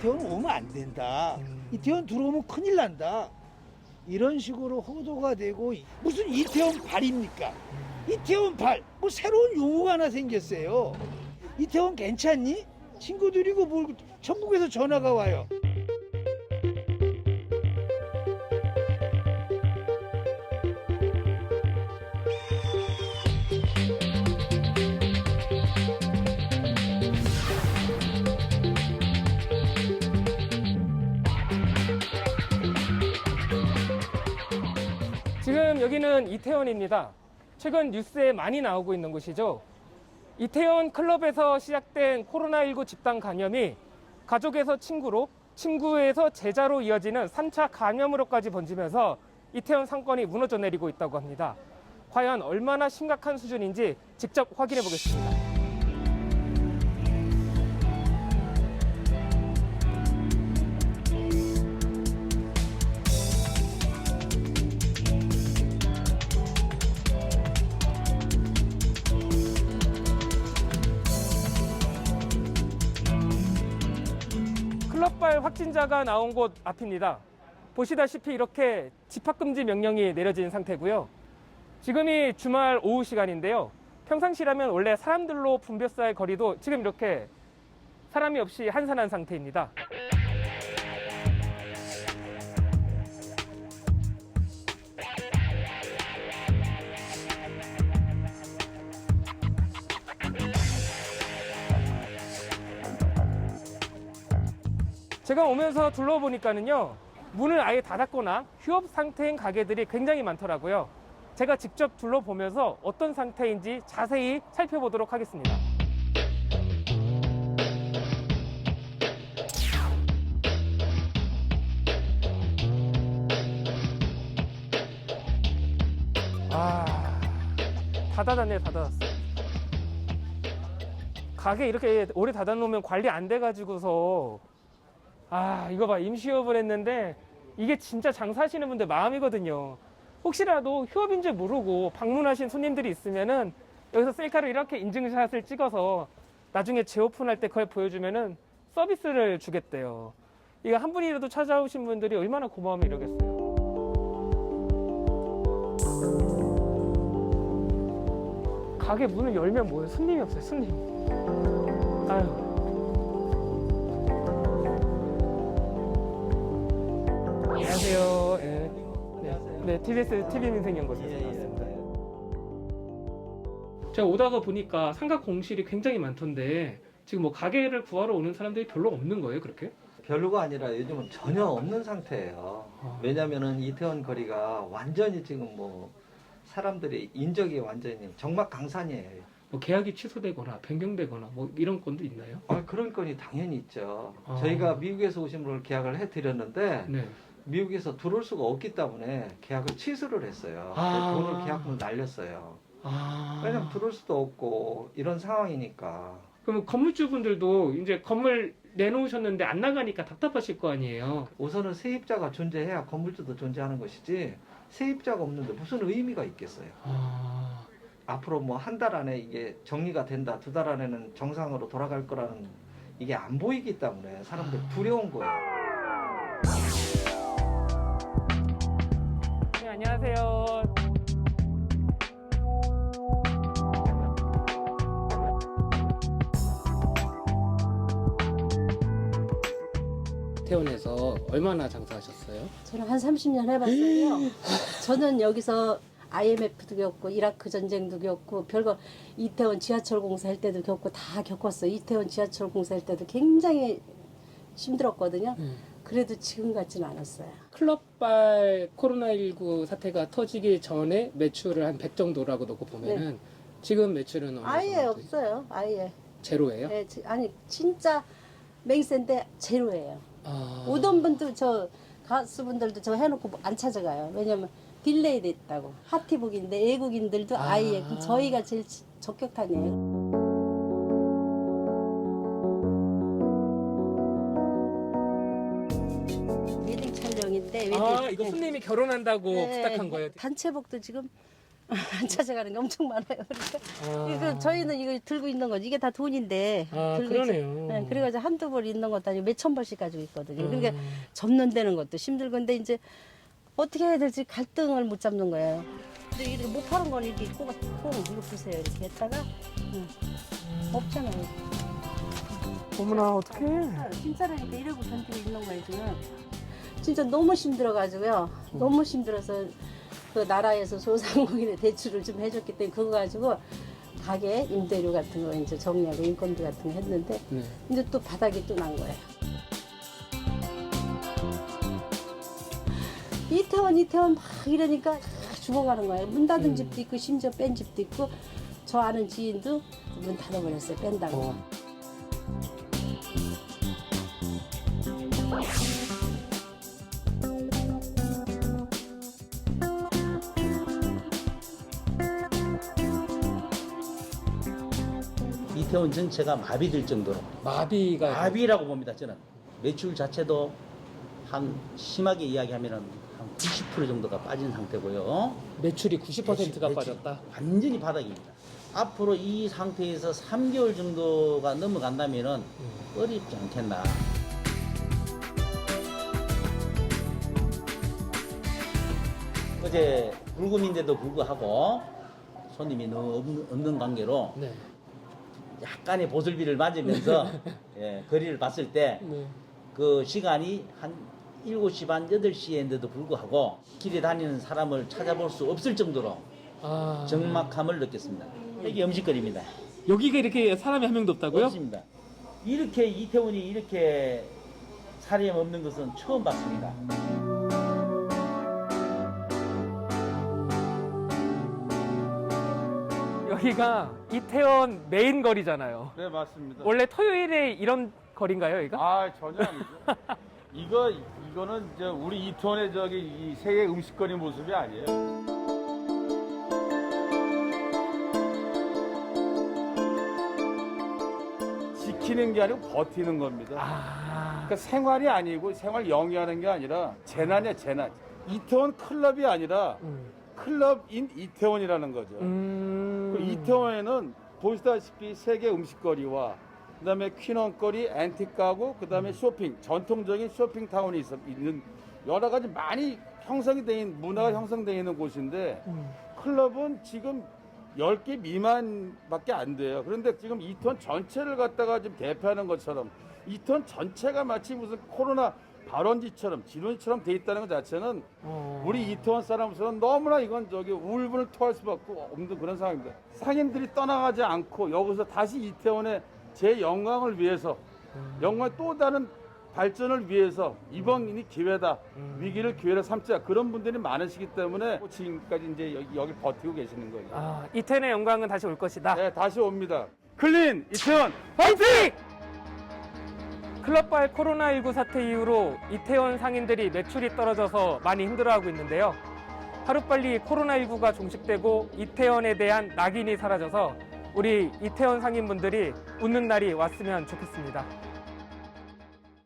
이태원 오면 안 된다. 이태원 들어오면 큰일 난다. 이런 식으로 호도가 되고 무슨 이태원 발입니까? 이태원 발. 뭐 새로운 용어가 하나 생겼어요. 이태원 괜찮니? 친구들이고 뭘 전국에서 전화가 와요. 지금 여기는 이태원입니다. 최근 뉴스에 많이 나오고 있는 곳이죠. 이태원 클럽에서 시작된 코로나19 집단 감염이 가족에서 친구로, 친구에서 제자로 이어지는 3차 감염으로까지 번지면서 이태원 상권이 무너져 내리고 있다고 합니다. 과연 얼마나 심각한 수준인지 직접 확인해 보겠습니다. 클럽발 확진자가 나온 곳 앞입니다. 보시다시피 이렇게 집합금지 명령이 내려진 상태고요. 지금이 주말 오후 시간인데요. 평상시라면 원래 사람들로 붐벼싸일 거리도 지금 이렇게 사람이 없이 한산한 상태입니다. 제가 오면서 둘러보니까는요, 문을 아예 닫았거나 휴업 상태인 가게들이 굉장히 많더라고요. 제가 직접 둘러보면서 어떤 상태인지 자세히 살펴보도록 하겠습니다. 아, 다 닫았네, 다 닫았어. 가게 이렇게 오래 닫아놓으면 관리 안 돼가지고서 아, 이거 봐. 임시휴업을 했는데 이게 진짜 장사하시는 분들 마음이거든요. 혹시라도 휴업인 줄 모르고 방문하신 손님들이 있으면은 여기서 셀카로 이렇게 인증샷을 찍어서 나중에 재오픈할 때 그걸 보여주면은 서비스를 주겠대요. 이거 한 분이라도 찾아오신 분들이 얼마나 고마우면 이러겠어요. 가게 문을 열면 뭐예요? 손님이 없어요, 손님. 아유. 안녕하세요. 예. 네, 네, TBS TV 민생연구소에서 예, 예. 나왔습니다. 제가 오다가 보니까 상가 공실이 굉장히 많던데 지금 뭐 가게를 구하러 오는 사람들이 별로 없는 거예요, 그렇게? 별로가 아니라 요즘은 전혀 없는 상태예요. 아. 왜냐면은 이태원 거리가 완전히 지금 뭐 사람들이 인적이 완전히 정말 강산이에요. 뭐 계약이 취소되거나 변경되거나 뭐 이런 건도 있나요? 아, 그런 건이 당연히 있죠. 아. 저희가 미국에서 오신 분을 계약을 해드렸는데 네. 미국에서 들어올 수가 없기 때문에 계약을 취소를 했어요. 아. 돈을 계약금을 날렸어요. 아. 왜냐면 들어올 수도 없고 이런 상황이니까. 그럼 건물주분들도 이제 건물 내놓으셨는데 안 나가니까 답답하실 거 아니에요. 우선은 세입자가 존재해야 건물주도 존재하는 것이지 세입자가 없는데 무슨 의미가 있겠어요. 아. 앞으로 뭐 한 달 안에 이게 정리가 된다, 두 달 안에는 정상으로 돌아갈 거라는 이게 안 보이기 때문에 사람들 두려운 거예요. 안녕하세요. 태원에서 얼마나 장사하셨어요? 저는 한 30년 해봤어요. 저는 여기서 IMF도 겪고 이라크 전쟁도 겪고 별거 이태원 지하철 공사할 때도 겪고 다 겪었어요. 이태원 지하철 공사할 때도 굉장히 힘들었거든요. 그래도 지금 같지는 않았어요. 클럽발 코로나19 사태가 터지기 전에 매출을 한 100 정도라고 놓고 보면은 지금 매출은 어느 아예 정도? 없어요. 아예. 제로예요? 네, 지- 아니 진짜 맹세인데 제로예요. 아. 오던 분도 저 가수분들도 저 해놓고 안 찾아가요. 왜냐면 딜레이 됐다고. 하티북인데 외국인들도 아. 아예 그럼 저희가 제일 지- 적격탄이에요. 아, 이거 네. 손님이 결혼한다고 네. 부탁한 거예요. 단체복도 지금 안 찾아가는 게 엄청 많아요. 그러니까 아. 이거 저희는 이거 들고 있는 거지 이게 다 돈인데. 아, 그러네요. 네, 그래가지고 한두 벌 있는 것도 아니고 몇천 벌씩 가지고 있거든요. 음. 그러니까 접는 데는 것도 힘들건데 이제 어떻게 해야 될지 갈등을 못 잡는 거예요. 근데 이렇게 못 파는 건 이렇게 꼬가 콩 이거 보세요 이렇게 했다가 응. 없잖아요. 어머나 어떡해. 진짜라니까 이러고 견디고 있는 거예요 지금. 진짜 너무 힘들어가지고요. 너무 힘들어서 그 나라에서 소상공인의 대출을 좀 해줬기 때문에 그거 가지고 가게 임대료 같은 거 이제 정리하고 인건비 같은 거 했는데 네. 이제 또 바닥이 또 난 거예요. 이태원 이태원 막 이러니까 죽어가는 거예요. 문 닫은 집도 있고 심지어 뺀 집도 있고 저 아는 지인도 문 닫아버렸어요. 뺀다고. 어. 이태원 전체가 마비될 정도로. 마비가 마비라고 봅니다 저는. 매출 자체도 한 심하게 이야기하면 한90% 정도가 빠진 상태고요. 매출이 90%가 매출, 빠졌다. 완전히 바닥입니다. 앞으로 이 상태에서 3개월 정도가 넘어간다면은 어렵지 않겠나. 어제 불금인데도 불구하고 손님이 너무 없는, 없는 관계로 네. 약간의 보슬비를 맞으면서 예, 거리를 봤을 때 네. 그 시간이 한 7시 반, 8시인데도 불구하고 길에 다니는 사람을 찾아볼 수 없을 정도로 아. 적막함을 느꼈습니다. 여기 음식거리입니다. 여기가 이렇게 사람이 한 명도 없다고요? 없습니다. 이렇게 이태원이 이렇게 사람 없는 것은 처음 봤습니다. 여기가 이태원 메인 거리잖아요. 네 맞습니다. 원래 토요일에 이런 거리인가요, 여기가? 아 전혀 아니죠. 이거 이거는 이제 우리 이태원의 저기 이 세계 음식거리 모습이 아니에요. 지키는 게 아니고 버티는 겁니다. 아. 그러니까 생활이 아니고 생활 영위하는 게 아니라 재난이야 재난. 이태원 클럽이 아니라 음. 클럽인 이태원이라는 거죠. 음. 그 이태원에는 보시다시피 세계 음식거리와 그다음에 앤틱 가구, 그다음에 쇼핑, 전통적인 쇼핑 타운이 있어, 있는 여러 가지 많이 형성이 돼 있는 문화가 형성되어 있는 곳인데 음. 클럽은 지금 10개 미만밖에 안 돼요. 그런데 지금 이태원 전체를 갖다가 지금 대표하는 것처럼 이태원 전체가 마치 무슨 코로나 발원지처럼 지론지처럼 돼 있다는 것 자체는 어. 우리 이태원 사람으로서는 너무나 이건 저기 울분을 토할 수밖에 없는 그런 상황입니다. 상인들이 떠나가지 않고 여기서 다시 이태원의 제 영광을 위해서 영광의 또 다른 발전을 위해서 이번이 기회다 위기를 기회로 삼자 그런 분들이 많으시기 때문에 지금까지 이제 여기, 여기 버티고 계시는 거죠. 아, 이태원의 영광은 다시 올 것이다. 네, 다시 옵니다. 클린 이태원 화이팅! 클럽발 코로나19 사태 이후로 이태원 상인들이 매출이 떨어져서 많이 힘들어하고 있는데요. 하루빨리 코로나19가 종식되고 이태원에 대한 낙인이 사라져서 우리 이태원 상인분들이 웃는 날이 왔으면 좋겠습니다.